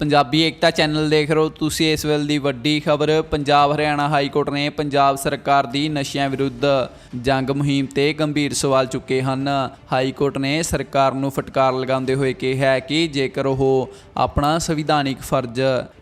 ਪੰਜਾਬੀ ਏਕਤਾ channel ਦੇਖ ਰਹੇ ਹੋ ਤੁਸੀਂ ਇਸ ਵੇਲੇ ਦੀ ਵੱਡੀ ਖਬਰ। ਪੰਜਾਬ ਹਰਿਆਣਾ ਹਾਈ ਕੋਰਟ ਨੇ ਪੰਜਾਬ ਸਰਕਾਰ ਦੀ ਨਸ਼ਿਆਂ ਵਿਰੁੱਧ ਜੰਗ ਮੁਹਿੰਮ ਤੇ ਗੰਭੀਰ ਸਵਾਲ ਚੁੱਕੇ ਹਨ। ਹਾਈ ਕੋਰਟ ਨੇ ਸਰਕਾਰ ਨੂੰ ਫਟਕਾਰ ਲਗਾਉਂਦੇ ਹੋਏ ਕਿਹਾ ਕਿ ਜੇਕਰ ਉਹ ਆਪਣਾ ਸੰਵਿਧਾਨਿਕ ਫਰਜ਼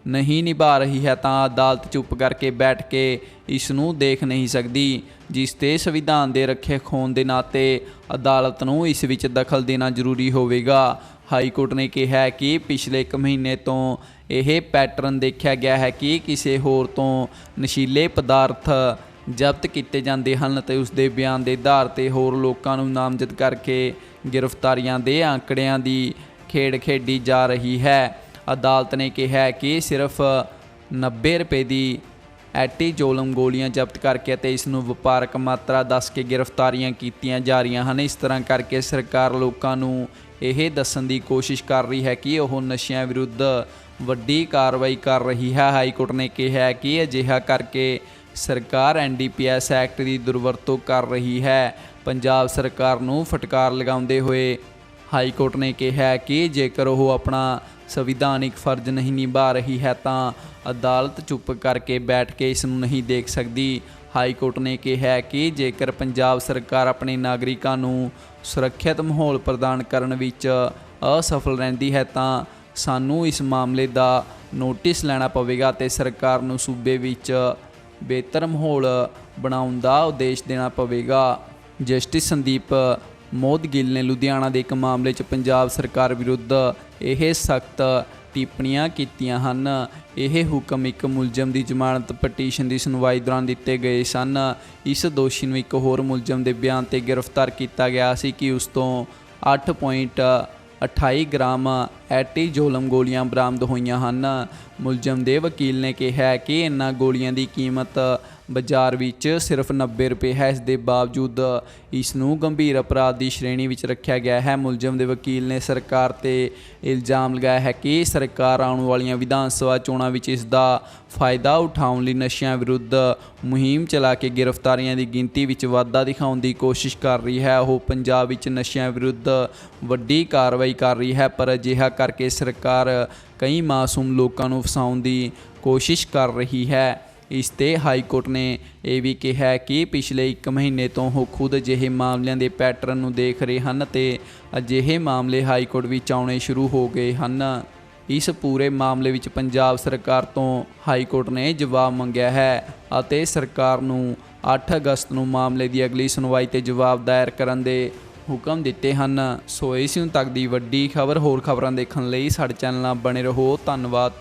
ਨਹੀਂ ਨਿਭਾ ਰਹੀ ਹੈ ਤਾਂ ਅਦਾਲਤ ਚੁੱਪ ਕਰਕੇ ਬੈਠ ਕੇ ਇਸ ਨੂੰ ਦੇਖ ਨਹੀਂ ਸਕਦੀ, ਜਿਸ ਤੇ ਸੰਵਿਧਾਨ ਦੇ ਰੱਖਿਅਕ ਹੋਣ ਦੇ ਨਾਤੇ ਅਦਾਲਤ ਨੂੰ ਇਸ ਵਿੱਚ ਦਖਲ ਦੇਣਾ ਜ਼ਰੂਰੀ ਹੋਵੇਗਾ। ਹਾਈ ਕੋਰਟ ਨੇ ਕਿਹਾ ਕਿ ਪਿਛਲੇ ਇੱਕ ਮਹੀਨੇ ਤੋਂ ਇਹ ਪੈਟਰਨ ਦੇਖਿਆ ਗਿਆ ਹੈ ਕਿ ਕਿਸੇ ਹੋਰ ਤੋਂ ਨਸ਼ੀਲੇ ਪਦਾਰਥ ਜ਼ਬਤ ਕੀਤੇ ਜਾਂਦੇ ਹਨ ਤੇ ਉਸ ਦੇ ਬਿਆਨ ਦੇ ਆਧਾਰ ਤੇ ਹੋਰ ਲੋਕਾਂ ਨੂੰ ਨਾਮਜ਼ਦ ਕਰਕੇ ਗ੍ਰਿਫਤਾਰੀਆਂ ਦੇ ਅੰਕੜਿਆਂ ਦੀ ਖੇਡ ਖੇਡੀ ਜਾ ਰਹੀ ਹੈ। ਅਦਾਲਤ ਨੇ ਕਿਹਾ ਕਿ ਸਿਰਫ 90 ਰੁਪਏ ਦੀ ਐਟੀਜੋਲਮ ਗੋਲੀਆਂ ਜ਼ਬਤ ਕਰਕੇ ਅਤੇ ਇਸ ਨੂੰ ਵਪਾਰਕ ਮਾਤਰਾ ਦੱਸ ਕੇ ਗ੍ਰਿਫਤਾਰੀਆਂ ਕੀਤੀਆਂ ਜਾ ਰਹੀਆਂ ਹਨ। ਇਸ ਤਰ੍ਹਾਂ ਕਰਕੇ ਸਰਕਾਰ ਲੋਕਾਂ ਨੂੰ ਇਹ ਦੱਸਣ ਦੀ ਕੋਸ਼ਿਸ਼ ਕਰ ਰਹੀ ਹੈ ਕਿ ਉਹ ਨਸ਼ਿਆਂ ਵਿਰੁੱਧ ਵੱਡੀ ਕਾਰਵਾਈ ਕਰ ਰਹੀ ਹੈ। ਹਾਈ ਕੋਰਟ ਨੇ ਕਿਹਾ ਕਿ ਅਜਿਹਾ ਕਰਕੇ ਸਰਕਾਰ ਐਨਡੀਪੀਐਸ ਐਕਟ ਦੀ ਦੁਰਵਰਤੋਂ ਕਰ ਰਹੀ ਹੈ। ਪੰਜਾਬ ਸਰਕਾਰ ਨੂੰ ਫਟਕਾਰ ਲਗਾਉਂਦੇ ਹੋਏ ਹਾਈ ਕੋਰਟ ਨੇ ਕਿਹਾ ਕਿ ਜੇਕਰ ਉਹ ਆਪਣਾ ਸੰਵਿਧਾਨਿਕ ਫਰਜ਼ ਨਹੀਂ ਨਿਭਾ ਰਹੀ ਹੈ ਤਾਂ ਅਦਾਲਤ ਚੁੱਪ ਕਰਕੇ ਬੈਠ ਕੇ ਇਸ ਨੂੰ ਨਹੀਂ ਦੇਖ ਸਕਦੀ। ਹਾਈ ਕੋਰਟ ਨੇ ਕਿਹਾ ਕਿ ਜੇਕਰ ਪੰਜਾਬ ਸਰਕਾਰ ਆਪਣੇ ਨਾਗਰਿਕਾਂ ਨੂੰ ਸੁਰੱਖਿਅਤ ਮਾਹੌਲ ਪ੍ਰਦਾਨ ਕਰਨ ਵਿੱਚ ਅਸਫਲ ਰਹਿੰਦੀ ਹੈ ਤਾਂ ਸਾਨੂੰ ਇਸ ਮਾਮਲੇ ਦਾ ਨੋਟਿਸ ਲੈਣਾ ਪਵੇਗਾ ਤੇ ਸਰਕਾਰ ਨੂੰ ਸੂਬੇ ਵਿੱਚ ਬਿਹਤਰ ਮਾਹੌਲ ਬਣਾਉਣ ਦਾ ਉਦੇਸ਼ ਦੇਣਾ ਪਵੇਗਾ। ਜਸਟਿਸ ਸੰਦੀਪ ਮੋਦ ਗਿੱਲ ਨੇ ਲੁਧਿਆਣਾ ਦੇ ਇੱਕ ਮਾਮਲੇ 'ਚ ਪੰਜਾਬ ਸਰਕਾਰ ਵਿਰੁੱਧ ਇਹ ਸਖਤ ਟਿੱਪਣੀਆਂ ਕੀਤੀਆਂ ਹਨ। ਇਹ ਹੁਕਮ ਇੱਕ ਮੁਲਜ਼ਮ ਦੀ ਜ਼ਮਾਨਤ ਪਟੀਸ਼ਨ ਦੀ ਸੁਣਵਾਈ ਦੌਰਾਨ ਦਿੱਤੇ ਗਏ ਸਨ। ਇਸ ਦੋਸ਼ੀ ਨੂੰ ਇੱਕ ਹੋਰ ਮੁਲਜ਼ਮ ਦੇ ਬਿਆਨ ਤੇ ਗ੍ਰਿਫਤਾਰ ਕੀਤਾ ਗਿਆ ਸੀ ਕਿ ਉਸ ਤੋਂ 8.28 ਗ੍ਰਾਮ ਐਟੀਜੋਲਮ ਗੋਲੀਆਂ ਬਰਾਮਦ ਹੋਈਆਂ ਹਨ। ਮੁਲਜ਼ਮ ਦੇ ਵਕੀਲ ਨੇ ਕਿਹਾ ਕਿ ਇਨ੍ਹਾਂ ਗੋਲੀਆਂ ਦੀ ਕੀਮਤ ਬਾਜ਼ਾਰ ਵਿੱਚ ਸਿਰਫ 90 ਰੁਪਏ ਹੈ। ਇਸ ਦੇ ਬਾਵਜੂਦ ਇਸ ਨੂੰ ਗੰਭੀਰ ਅਪਰਾਧ ਦੀ ਸ਼੍ਰੇਣੀ ਵਿੱਚ ਰੱਖਿਆ ਗਿਆ ਹੈ। ਮੁਲਜ਼ਮ ਦੇ ਵਕੀਲ ਨੇ ਸਰਕਾਰ ਤੇ ਇਲਜ਼ਾਮ ਲਗਾਇਆ ਹੈ ਕਿ ਸਰਕਾਰ ਆਉਣ ਵਾਲੀਆਂ ਵਿਧਾਨ ਸਭਾ ਚੋਣਾਂ ਵਿੱਚ ਇਸ ਦਾ ਫਾਇਦਾ ਉਠਾਉਣ ਲਈ ਨਸ਼ਿਆਂ ਵਿਰੁੱਧ ਮੁਹਿੰਮ ਚਲਾ ਕੇ ਗ੍ਰਿਫਤਾਰੀਆਂ ਦੀ ਗਿਣਤੀ ਵਿੱਚ ਵਾਧਾ ਦਿਖਾਉਣ ਦੀ ਕੋਸ਼ਿਸ਼ ਕਰ ਰਹੀ ਹੈ। ਉਹ ਪੰਜਾਬ ਵਿੱਚ ਨਸ਼ਿਆਂ ਵਿਰੁੱਧ ਵੱਡੀ ਕਾਰਵਾਈ ਕਰ ਰਹੀ ਹੈ, ਪਰ ਅਜਿਹਾ ਕਰਕੇ ਸਰਕਾਰ ਕਈ ਮਾਸੂਮ ਲੋਕਾਂ ਨੂੰ ਫਸਾਉਣ ਦੀ ਕੋਸ਼ਿਸ਼ ਕਰ ਰਹੀ ਹੈ। ਇਸ ਤੇ ਹਾਈ ਕੋਰਟ ਨੇ ਇਹ ਵੀ ਕਿਹਾ ਕਿ ਪਿਛਲੇ 1 ਮਹੀਨੇ ਤੋਂ ਉਹ ਖੁਦ ਅਜਿਹੇ ਮਾਮਲਿਆਂ ਦੇ ਪੈਟਰਨ ਨੂੰ ਦੇਖ ਰਹੇ ਹਨ ਤੇ ਅਜਿਹੇ ਮਾਮਲੇ ਹਾਈ ਕੋਰਟ ਵਿੱਚ ਆਉਣੇ ਸ਼ੁਰੂ ਹੋ ਗਏ ਹਨ। ਇਸ ਪੂਰੇ ਮਾਮਲੇ ਵਿੱਚ ਪੰਜਾਬ ਸਰਕਾਰ ਤੋਂ ਹਾਈ ਕੋਰਟ ਨੇ ਜਵਾਬ ਮੰਗਿਆ ਹੈ ਅਤੇ ਸਰਕਾਰ ਨੂੰ 8 ਅਗਸਤ ਨੂੰ ਮਾਮਲੇ ਦੀ ਅਗਲੀ ਸੁਣਵਾਈ ਤੇ ਜਵਾਬ ਦਾਇਰ ਕਰਨ ਦੇ ਹੁਕਮ ਦਿੱਤੇ ਹਨ। ਸੋ ਇਸ ਨੂੰ ਤੱਕ ਦੀ ਵੱਡੀ ਖਬਰ, ਹੋਰ ਖਬਰਾਂ ਦੇਖਣ ਲਈ ਸਾਡੇ ਚੈਨਲ ਨਾਲ ਬਣੇ ਰਹੋ। ਧੰਨਵਾਦ।